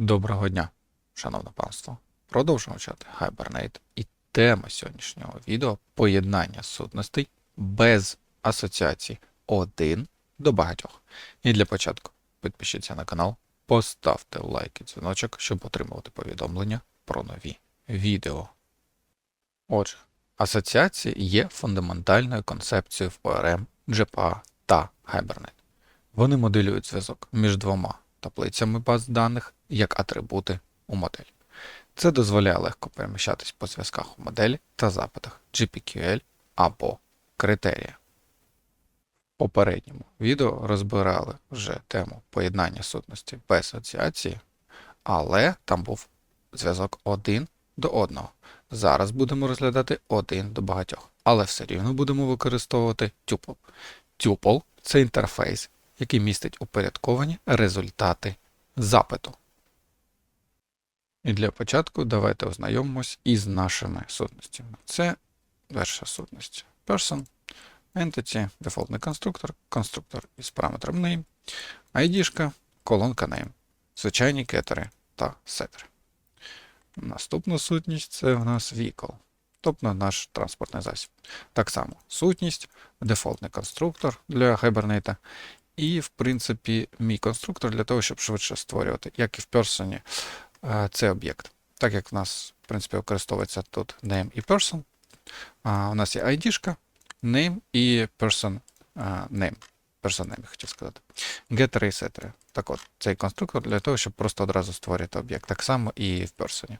Доброго дня, шановне панство. Продовжуємо вчати Hibernate. І тема сьогоднішнього відео поєднання сутностей без асоціацій один до багатьох. І для початку підпишіться на канал, поставте лайк і дзвіночок, щоб отримувати повідомлення про нові відео. Отже, асоціації є фундаментальною концепцією в ORM, GPA та Hibernate. Вони моделюють зв'язок між двома таблицями баз даних як атрибути у моделі. Це дозволяє легко переміщатись по зв'язках у моделі та запитах GPQL або критерія. В попередньому відео розбирали вже тему поєднання сутності без асоціації, але там був зв'язок один до одного. Зараз будемо розглядати один до багатьох, але все рівно будемо використовувати tuple. Tuple – це інтерфейс, який містить упорядковані результати запиту. І для початку давайте ознайомимось із нашими сутностями. Це перша сутність. Person, Entity, дефолтний конструктор, конструктор із параметром name, ID, колонка name, звичайні кетери та сетери. Наступна сутність це в нас vehicle, тобто наш транспортний засіб. Так само сутність, дефолтний конструктор для Hibernate, і, в принципі, мій конструктор для того, щоб швидше створювати, як і в персоні, цей об'єкт. Так як в нас, в принципі, використовується тут name і person, у нас є ID, name і person name. Person name, хотів сказати. Getter і setter. Так от, цей конструктор для того, щоб просто одразу створити об'єкт. Так само і в персоні.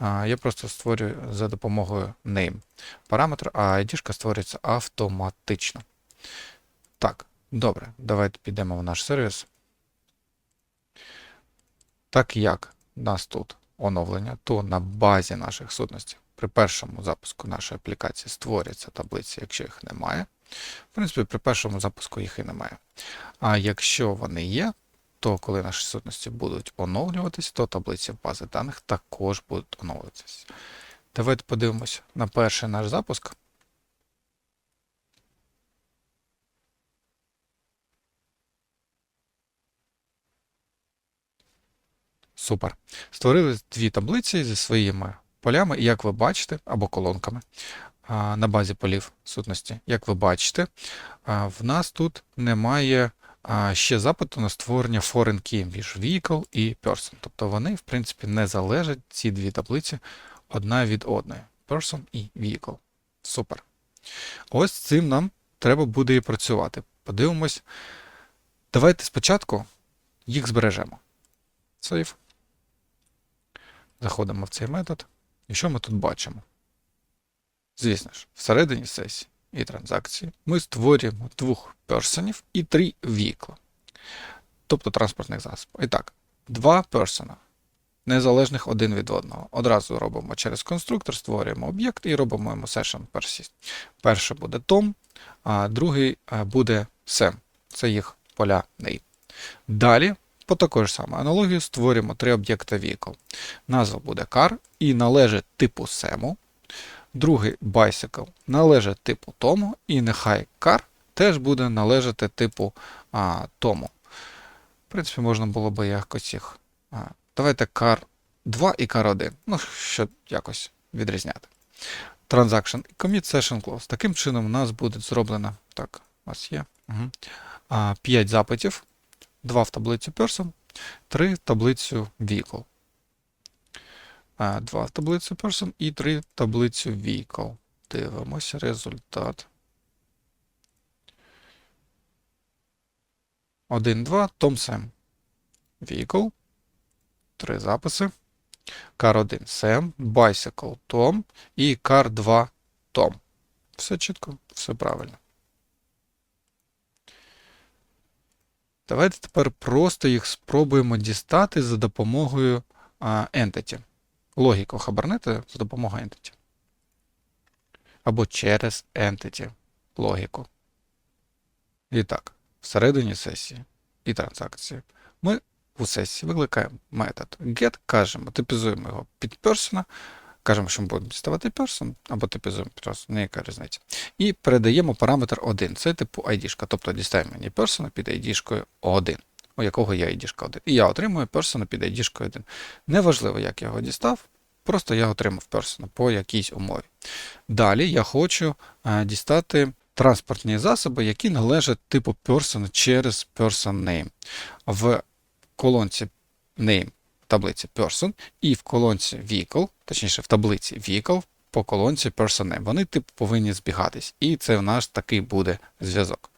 Я просто створюю за допомогою name параметр, а ID створюється автоматично. Так, добре, давайте підемо в наш сервіс. Так як нас тут оновлення, то на базі наших сутностей при першому запуску нашої аплікації створюються таблиці, якщо їх немає. В принципі, при першому запуску їх і немає. А якщо вони є, то коли наші сутності будуть оновлюватись, то таблиці бази даних також будуть оновлюватися. Давайте подивимося на перший наш запуск. Супер. Створили дві таблиці зі своїми полями, і як ви бачите, або колонками на базі полів сутності. Як ви бачите, в нас тут немає ще запиту на створення foreign key між vehicle і person. Тобто вони, в принципі, не залежать ці дві таблиці одна від одної. Person і vehicle. Супер. Ось цим нам треба буде і працювати. Подивимось. Давайте спочатку їх збережемо. Save. Заходимо в цей метод. І що ми тут бачимо? Звісно ж, всередині сесії і транзакції ми створюємо двох персонів і три вікла, тобто транспортних засобів. І так, два персона, незалежних один від одного. Одразу робимо через конструктор, створюємо об'єкт і робимо йому session persist. Перший буде Tom, а другий буде Sam. Це їх поля name. Далі по такої ж самої аналогії створюємо три об'єкта vehicle. Назва буде car і належить типу SEM. Другий bicycle належить типу тому, і нехай car теж буде належати типу а, тому. В принципі, можна було би якось їх. А, давайте car 2 і car 1. Ну, щоб якось відрізняти. Transaction і commit session close. Таким чином, у нас буде зроблено. Так, у вас є. Угу, 5 запитів. 2 в таблицю person, 3 в таблицю vehicle. 2 в таблицю person і 3 в таблицю vehicle. Дивимося результат. 1, 2, Tom Sam. Vehicle. 3 записи. Car 1 Sam, Bicycle Tom і Car 2 Tom. Все чітко, все правильно. Давайте тепер просто їх спробуємо дістати за допомогою Entity. Логіку хабарнити за допомогою Entity. Або через Entity логіку. І так, всередині сесії і транзакції ми у сесії викликаємо метод get, кажемо, типізуємо його під persona, кажемо, що ми будемо діставати person, або типізуємо просто ніяка різниця. І передаємо параметр 1. Це типу ID, тобто дістаємо мені person під ID 1. у якого є ID 1. І я отримую персона під ID 1. Неважливо, як я його дістав, просто я отримав персона по якійсь умові. Далі я хочу е, дістати транспортні засоби, які належать типу person через person name. В колонці name таблиці person і в колонці vehicle, точніше в таблиці vehicle по колонці person name. Вони типу повинні збігатись. І це в нас такий буде зв'язок.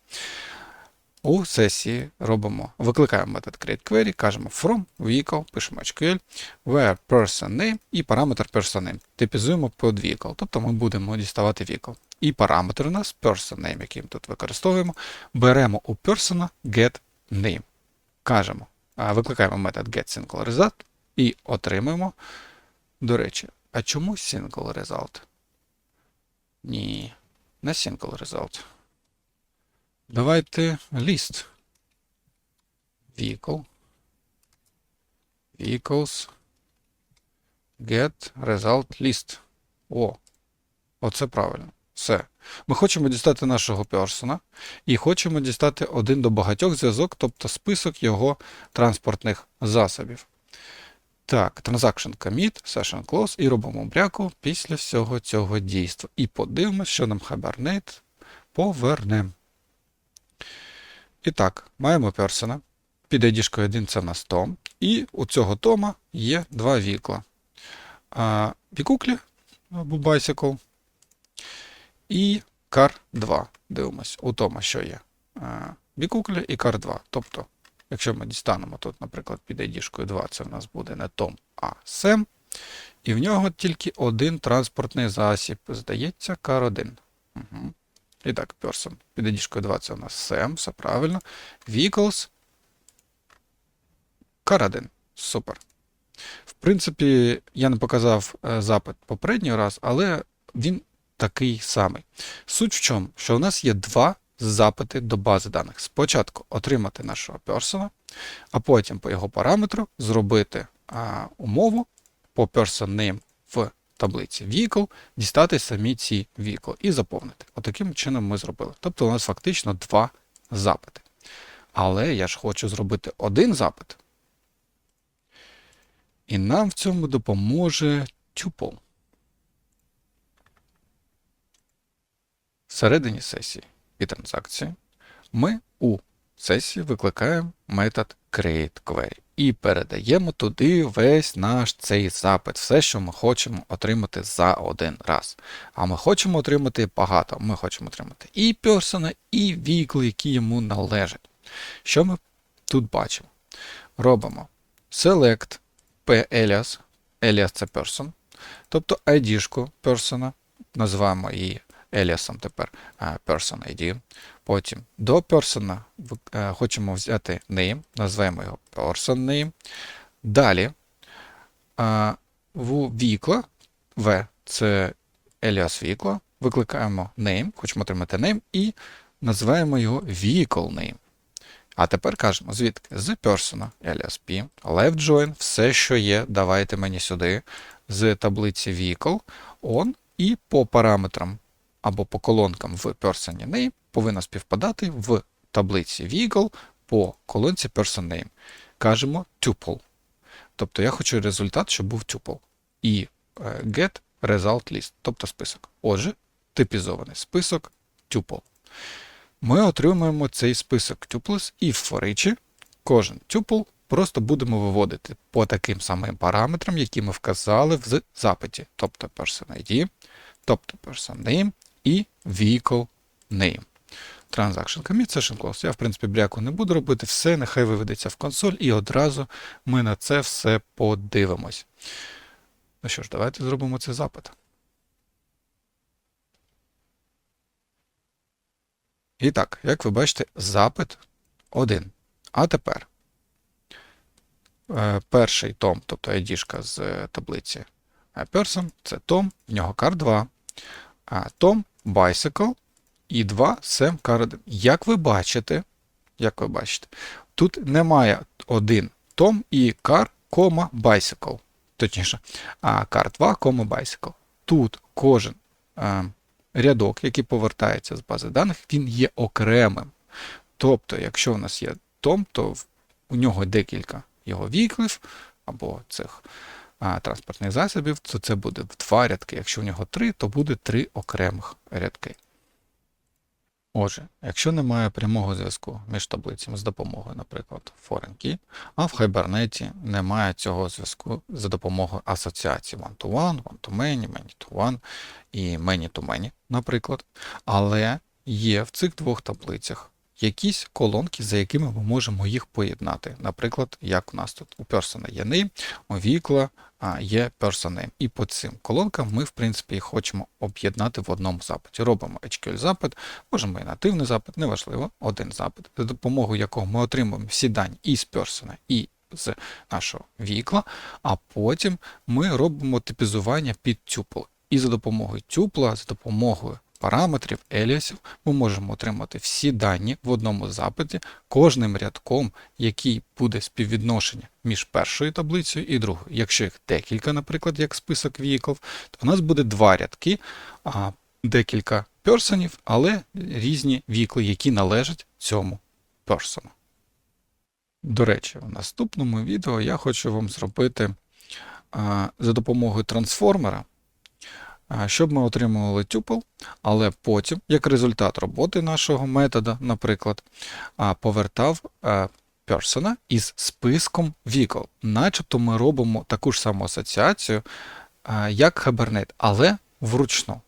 У сесії робимо, викликаємо метод createQuery, кажемо from vehicle, пишемо SQL, where person name і параметр person name. Типізуємо під vehicle, тобто ми будемо діставати vehicle. І параметр у нас person name, який ми тут використовуємо, беремо у person get name. Кажемо, викликаємо метод getSingleResult і отримуємо. До речі, а чому single result? Ні, не single result. Давайте list. Vehicle. Vehicles. Get result list. О, оце правильно. Все. Ми хочемо дістати нашого персона і хочемо дістати один до багатьох зв'язок, тобто список його транспортних засобів. Так, transaction commit, session close і робимо бряку після всього цього дійства. І подивимося, що нам Hibernate поверне. І так, маємо персона. Під ID 1 це в нас Том. І у цього Тома є два вікла. А, або Bicycle і car 2. Дивимось, у Тома що є? А, Вікуклі і car 2. Тобто, якщо ми дістанемо тут, наприклад, під ID 2, це в нас буде не Том, а Сем. І в нього тільки один транспортний засіб. Здається, car 1. Угу. І так, person. Під ID 2 це у нас Sam, все правильно. Vehicles. Car 1. Супер. В принципі, я не показав е, запит попередній раз, але він такий самий. Суть в чому, що у нас є два запити до бази даних. Спочатку отримати нашого персона, а потім по його параметру зробити а, умову по person name в таблиці vehicle, дістати самі ці vehicle і заповнити. Отаким чином ми зробили. Тобто у нас фактично два запити. Але я ж хочу зробити один запит. І нам в цьому допоможе tuple. Всередині сесії і транзакції ми у сесії викликаємо метод createQuery і передаємо туди весь наш цей запит, все, що ми хочемо отримати за один раз. А ми хочемо отримати багато. Ми хочемо отримати і персона, і вікли, які йому належать. Що ми тут бачимо? Робимо select p-alias, alias це person, тобто ID-шку persona, називаємо її aliasом тепер person ID. Потім до person е, хочемо взяти name, назвемо його person name. Далі в вікла, v це alias вікла, викликаємо name, хочемо отримати name і називаємо його vehicle name. А тепер кажемо, звідки? З persona, alias P, left join, все, що є, давайте мені сюди, з таблиці vehicle, on, і по параметрам або по колонкам в person name повинна співпадати в таблиці vehicle по колонці person name. Кажемо tuple. Тобто я хочу результат, щоб був tuple. І е, get result list, тобто список. Отже, типізований список tuple. Ми отримуємо цей список tuples і в форичі кожен tuple просто будемо виводити по таким самим параметрам, які ми вказали в запиті, тобто person ID, тобто person name і vehicle name. Transaction commit, session close. Я, в принципі, бряку не буду робити, все нехай виведеться в консоль, і одразу ми на це все подивимось. Ну що ж, давайте зробимо цей запит. І так, як ви бачите, запит один. А тепер е, перший том, тобто ID з е, таблиці person, це Том, в нього car 2. А Том Bicycle і 2 Sam car 1. Як ви бачите, як ви бачите, тут немає один Том і car, bicycle. Точніше, а car 2, bicycle. Тут кожен а, рядок, який повертається з бази даних, він є окремим. Тобто, якщо у нас є Том, то у нього декілька його віклів або цих транспортних засобів, то це буде в два рядки. Якщо в нього три, то буде три окремих рядки. Отже, якщо немає прямого зв'язку між таблицями з допомогою, наприклад, foreign key, а в Hibernate немає цього зв'язку за допомогою асоціацій one-to-one, one-to-many, many-to-one і many-to-many, наприклад. Але є в цих двох таблицях якісь колонки, за якими ми можемо їх поєднати. Наприклад, як у нас тут у Persona є name, у є Person. І по цим колонкам ми, в принципі, хочемо об'єднати в одному запиті. Робимо HQL-запит, можемо і нативний запит, неважливо, один запит, за допомогою якого ми отримуємо всі дані і з персона, і з нашого вікла, а потім ми робимо типізування під тюпл. І за допомогою тюпла, за допомогою параметрів, еліасів, ми можемо отримати всі дані в одному запиті кожним рядком, який буде співвідношення між першою таблицею і другою. Якщо їх декілька, наприклад, як список віїкл, то у нас буде два рядки, а, декілька персонів, але різні вікли, які належать цьому персону. До речі, в наступному відео я хочу вам зробити за допомогою трансформера щоб ми отримували тюпл, але потім, як результат роботи нашого метода, наприклад, повертав персона із списком вікол. Начебто ми робимо таку ж саму асоціацію, як Hibernate, але вручну.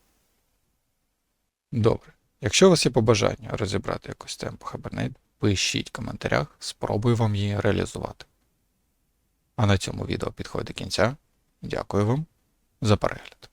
Добре. Якщо у вас є побажання розібрати якусь по Hibernate, пишіть в коментарях, спробую вам її реалізувати. А на цьому відео підходить до кінця. Дякую вам за перегляд.